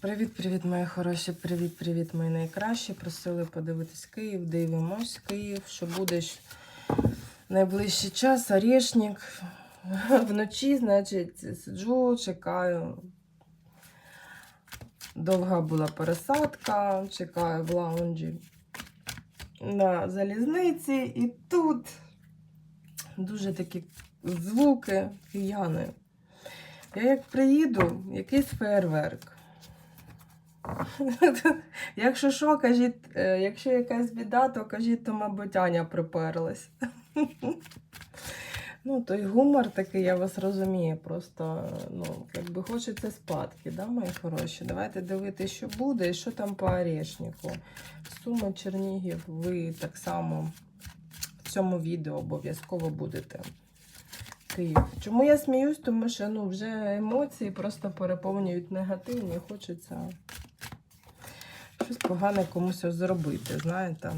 Привіт-привіт, мої хороші, привіт-привіт, мої найкращі. Просили подивитись Київ, дивимось Київ, що буде найближчий час, орешник. Вночі, значить, сиджу, чекаю. Довга була пересадка, чекаю в лаунджі на залізниці, і тут дуже такі звуки кияни. Я як приїду, якийсь фейерверк. Якщо що, кажіть, е, якщо якась біда, то кажіть, то, мабуть, Аня приперлась. Ну, той гумор такий, я вас розумію. Просто ну, якби хочеться спадки, да, мої хороші. Давайте дивитися, що буде і що там по орешнику. Суми Чернігів, ви так само в цьому відео обов'язково будете. Київ. Чому я сміюсь? Тому що ну, вже емоції просто переповнюють негативні, хочеться щось погане комусь зробити, знаєте.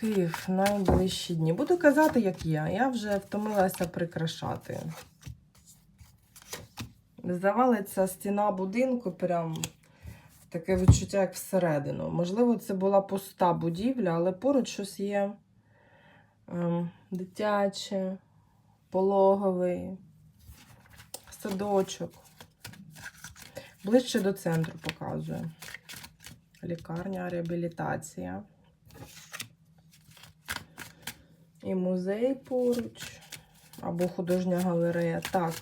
Київ найближчі дні. Буду казати, як я. Я вже втомилася прикрашати. Завалиться стіна будинку, прям таке відчуття, як всередину. Можливо, це була пуста будівля, але поруч щось є ем, дитяче, пологовий, садочок. Ближче до центру показує. Лікарня, реабілітація. І музей поруч. Або художня галерея. Так,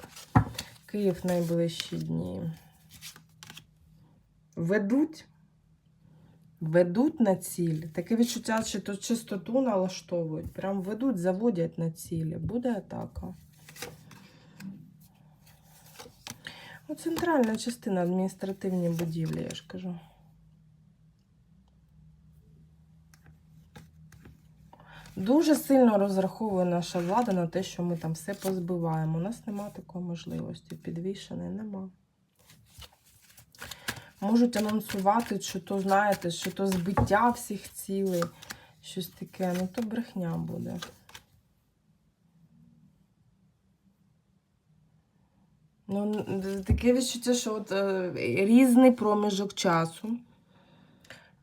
Київ найближчі дні. Ведуть. Ведуть на ціль. Таке відчуття, що то чистоту налаштовують. Прям ведуть, заводять на цілі. Буде атака. Ну, центральна частина адміністративні будівлі, я ж кажу. Дуже сильно розраховує наша влада на те, що ми там все позбиваємо. У нас нема такої можливості. Підвішеної нема. Можуть анонсувати, що то, знаєте, що то збиття всіх цілей, щось таке, ну то брехня буде. Ну, таке відчуття, що от е, різний проміжок часу.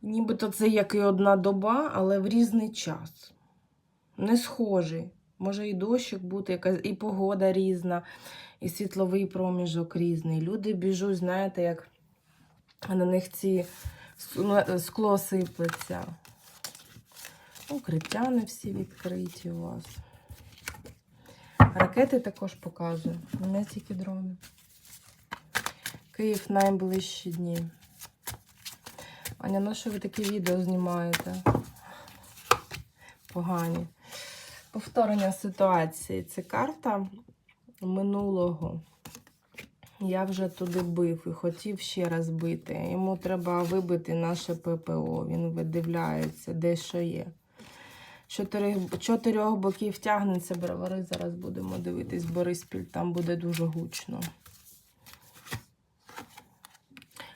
Нібито це як і одна доба, але в різний час. Не схожий. Може і дощик бути, якась і погода різна, і світловий проміжок різний. Люди біжуть, знаєте, як на них ці скло сиплеться. Укриття не всі відкриті у вас. Ракети також показую, не тільки дрони. Київ найближчі дні. Аня, на що ви такі відео знімаєте? Погані. Повторення ситуації. Це карта минулого. Я вже туди бив і хотів ще раз бити. Йому треба вибити наше ППО. Він видивляється, де що є. Чотирьох, чотирьох боків тягнеться бровари. Зараз будемо дивитись Бориспіль, там буде дуже гучно.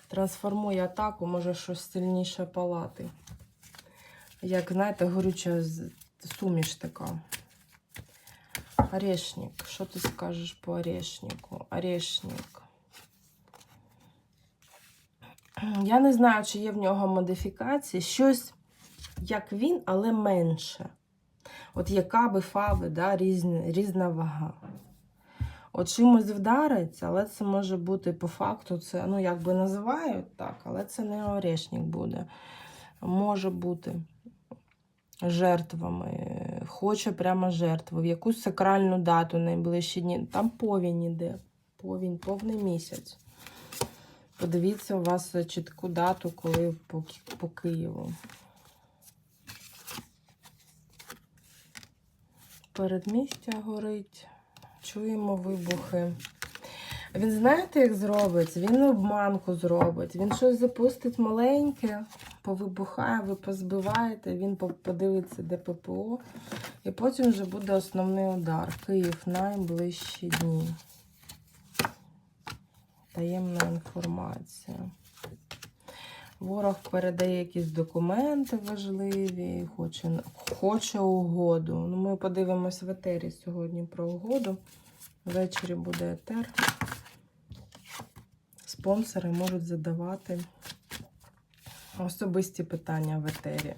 Трансформує атаку, може щось сильніше палати. Як, знаєте, горюча суміш така. Орешник. Що ти скажеш по орешнику? Орешник. Я не знаю, чи є в нього модифікації. Щось як він, але менше. От яка би фави, да, різна, різна вага. От чимось вдариться, але це може бути по факту, це, ну, як би називають так, але це не орешник буде. Може бути жертвами, хоче прямо жертву, в якусь сакральну дату найближчі дні. Там повінь іде. Повінь, повний місяць. Подивіться у вас чітку дату, коли по, по Києву. Передмістя горить. Чуємо вибухи. Він знаєте, як зробить? Він обманку зробить. Він щось запустить маленьке, повибухає, ви позбиваєте, він подивиться, де ППО. І потім вже буде основний удар. Київ найближчі дні. Таємна інформація. Ворог передає якісь документи важливі, хоче, хоче угоду. Ну, ми подивимось в етері сьогодні про угоду. Ввечері буде етер. спонсори можуть задавати особисті питання в етері.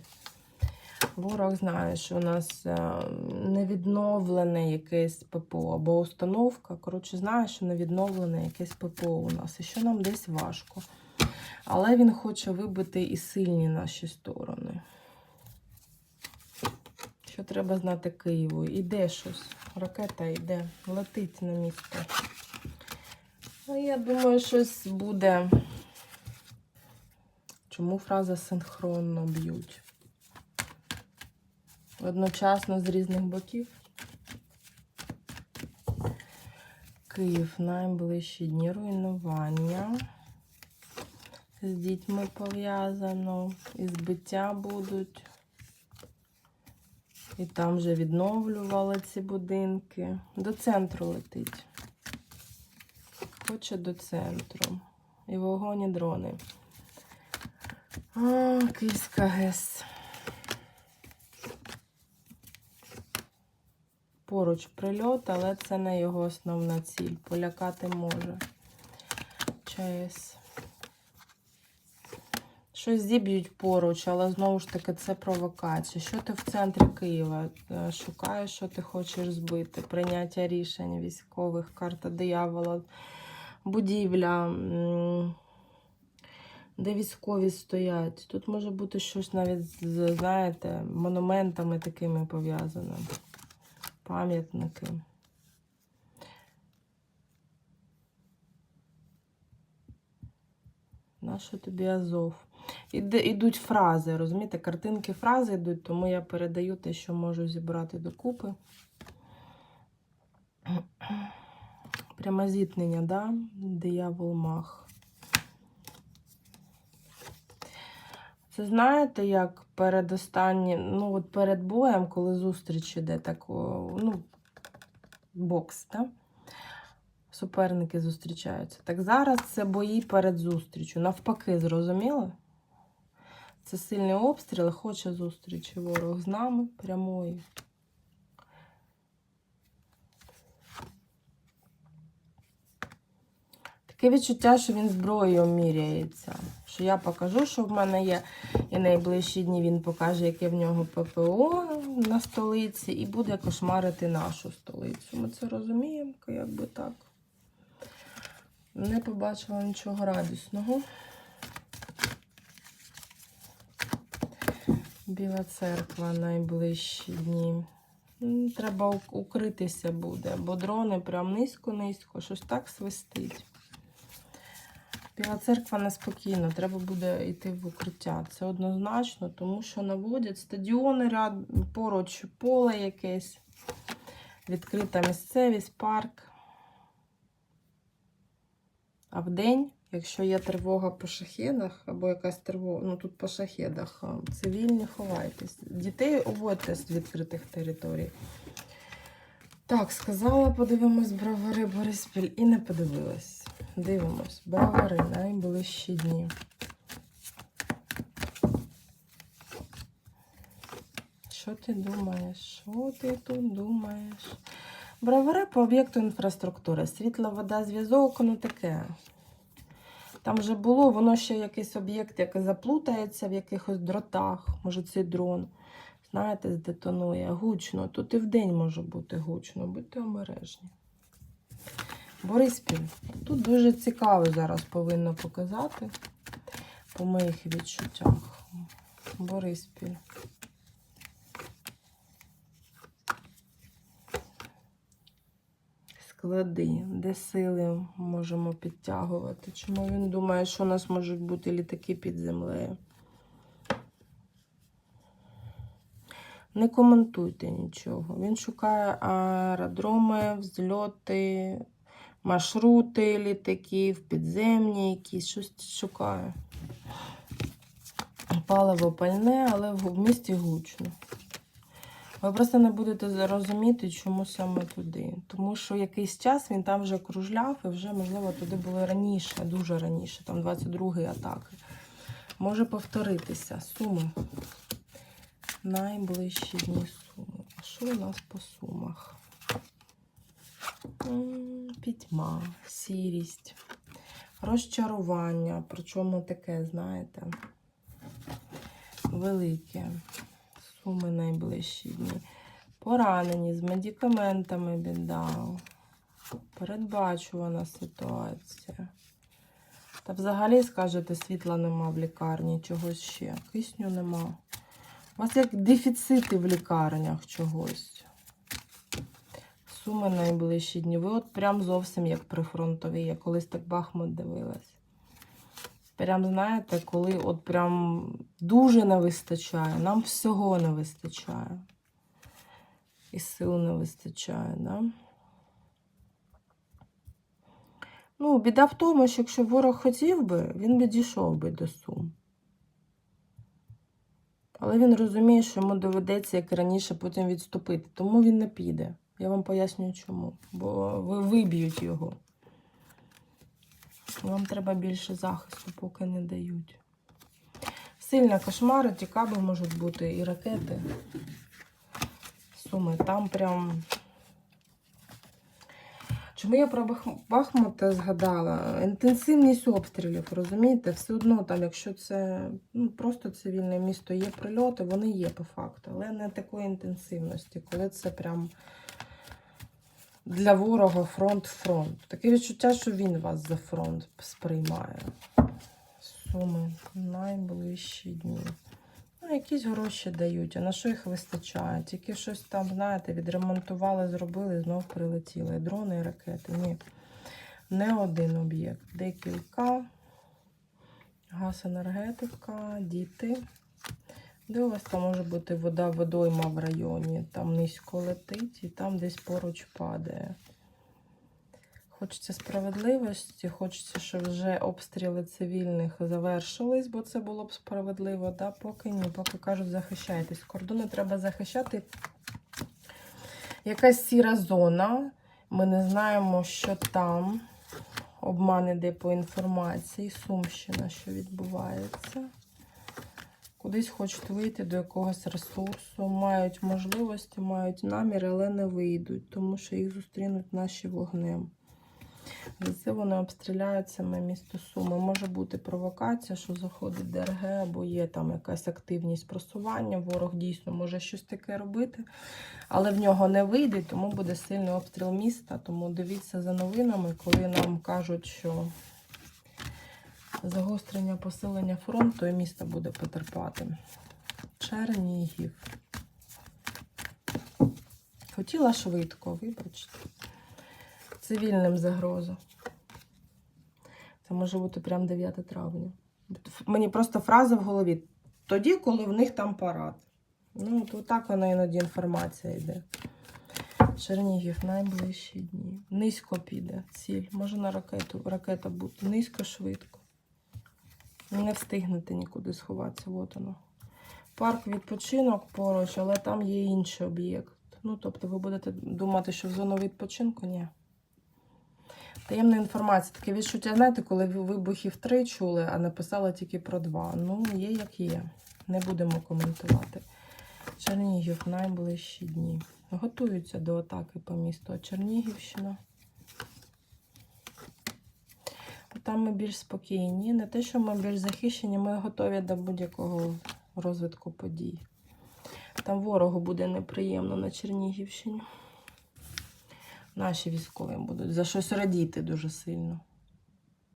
Ворог знає, що у нас е, невідновлене якесь ППО або установка. Коротше, знає, що невідновлене якесь ППО у нас, і що нам десь важко. Але він хоче вибити і сильні наші сторони. Що треба знати Києву? Іде щось. Ракета йде, летить на місто. Ну, я думаю, щось буде. Чому фраза синхронно б'ють? Одночасно з різних боків. Київ найближчі дні руйнування. З дітьми пов'язано, і збиття будуть. І там вже відновлювали ці будинки. До центру летить. Хоче до центру. І вогонь, і дрони. А, Київська ГЕС. Поруч прильот, але це не його основна ціль. Полякати може. ЧАЕС. Щось зіб'ють поруч, але знову ж таки це провокація. Що ти в центрі Києва е, шукаєш, що ти хочеш збити? Прийняття рішень військових, карта диявола, будівля, де військові стоять. Тут може бути щось навіть знаєте, монументами такими пов'язане. Пам'ятники. Нащо тобі Азов? Ідуть фрази, розумієте? Картинки фрази йдуть, тому я передаю те, що можу зібрати докупи. Прямо зіткнення, да? Диявол мах. Це знаєте, як перед останнім, ну от перед боєм, коли зустріч іде так, ну, бокс, да? суперники зустрічаються. Так зараз це бої перед зустрічю. Навпаки, зрозуміло? Це сильний обстріл, хоче зустрічі ворог з нами прямої. Таке відчуття, що він зброєю міряється. Що я покажу, що в мене є, і найближчі дні він покаже, яке в нього ППО на столиці, і буде кошмарити нашу столицю. Ми це розуміємо, якби так. Не побачила нічого радісного. Біла церква найближчі дні. Треба укритися буде, бо дрони прям низько-низько, щось так свистить. Біла церква неспокійна, треба буде йти в укриття. Це однозначно, тому що наводять стадіони ряд, поруч поле якесь, відкрита місцевість, парк. А вдень, якщо є тривога по шахедах, або якась тривога, ну тут по шахедах, цивільні ховайтесь. Дітей уводьте з відкритих територій. Так, сказала, подивимось бравари Бориспіль і не подивилась. Дивимось. Бравари найближчі дні. Що ти думаєш? Що ти тут думаєш? Бравари по об'єкту інфраструктури. Світла, вода, зв'язок, ну таке. Там вже було, воно ще якийсь об'єкт, який заплутається в якихось дротах. Може, цей дрон, знаєте, здетонує гучно. Тут і вдень може бути гучно, будьте обережні. Бориспіль. Тут дуже цікаво зараз повинно показати по моїх відчуттях. Бориспіль. Склади, де сили можемо підтягувати. Чому він думає, що у нас можуть бути літаки під землею? Не коментуйте нічого. Він шукає аеродроми, взльоти, маршрути літаків, підземні якісь, щось шукає. Паливо пальне, але в місті гучно. Ви просто не будете розуміти, чому саме туди. Тому що якийсь час він там вже кружляв і вже, можливо, туди були раніше, дуже раніше, там 22-ї атаки. Може повторитися. Суми. Найближчі дні суми. А що у нас по сумах? Пітьма, сірість. розчарування, причому таке, знаєте, велике. Суми найближчі дні. Поранені з медикаментами біда. Передбачувана ситуація. Та взагалі, скажете, світла нема в лікарні, чогось ще. Кисню нема. У вас як дефіцити в лікарнях чогось. Суми найближчі дні. Ви от прям зовсім як прифронтові. Я колись так Бахмут дивилась. Прям, знаєте, коли от прям дуже не вистачає. Нам всього не вистачає. І сил не вистачає, да? Ну, біда в тому, що якщо ворог хотів би, він би дійшов би до Сум. Але він розуміє, що йому доведеться, як раніше, потім відступити. Тому він не піде. Я вам пояснюю чому. Бо ви виб'ють його. Вам треба більше захисту, поки не дають. Сильні кошмари, тікаби можуть бути і ракети. Суми, там прям. Чому я про Бах- Бахмут згадала? Інтенсивність обстрілів, розумієте? Все одно, там, якщо це ну, просто цивільне місто, є прильоти, вони є по факту, але не такої інтенсивності, коли це прям для ворога фронт-фронт. Таке відчуття, що він вас за фронт сприймає. Суми найближчі дні. Ну, якісь гроші дають, а на що їх вистачає? Тільки щось там, знаєте, відремонтували, зробили, знов прилетіли. Дрони і ракети. Ні. Не один об'єкт. Декілька. Газ-енергетика, діти. Де у вас там може бути вода, водойма в районі? Там низько летить і там десь поруч падає. Хочеться справедливості, хочеться, щоб вже обстріли цивільних завершились, бо це було б справедливо. Да? Поки ні, поки кажуть, захищайтесь. Кордони треба захищати. Якась сіра зона. Ми не знаємо, що там. Обман іде по інформації. Сумщина, що відбувається. Кудись хочуть вийти до якогось ресурсу, мають можливості, мають наміри, але не вийдуть, тому що їх зустрінуть наші вогнем. За це вони обстріляють саме місто Суми. Може бути провокація, що заходить ДРГ, або є там якась активність просування. Ворог дійсно може щось таке робити, але в нього не вийде, тому буде сильний обстріл міста. Тому дивіться за новинами, коли нам кажуть, що загострення посилення фронту і місто буде потерпати. Чернігів. Хотіла швидко, вибачте. Цивільним загроза. Це може бути прям 9 травня. Мені просто фраза в голові. Тоді, коли в них там парад. Ну, то так вона іноді інформація йде. Чернігів найближчі дні. Низько піде ціль. Може на ракету, ракета бути. Низько, швидко. Не встигнете нікуди сховатися. От воно. Парк відпочинок поруч, але там є інший об'єкт. Ну, тобто, ви будете думати, що в зону відпочинку? Ні. Таємна інформація. Таке відчуття, знаєте, коли вибухів три чули, а написала тільки про два. Ну, є як є. Не будемо коментувати. Чернігів найближчі дні. Готуються до атаки по місту. Чернігівщина. Там ми більш спокійні. Не те, що ми більш захищені, ми готові до будь-якого розвитку подій. Там ворогу буде неприємно на Чернігівщині. Наші військові будуть за щось радіти дуже сильно.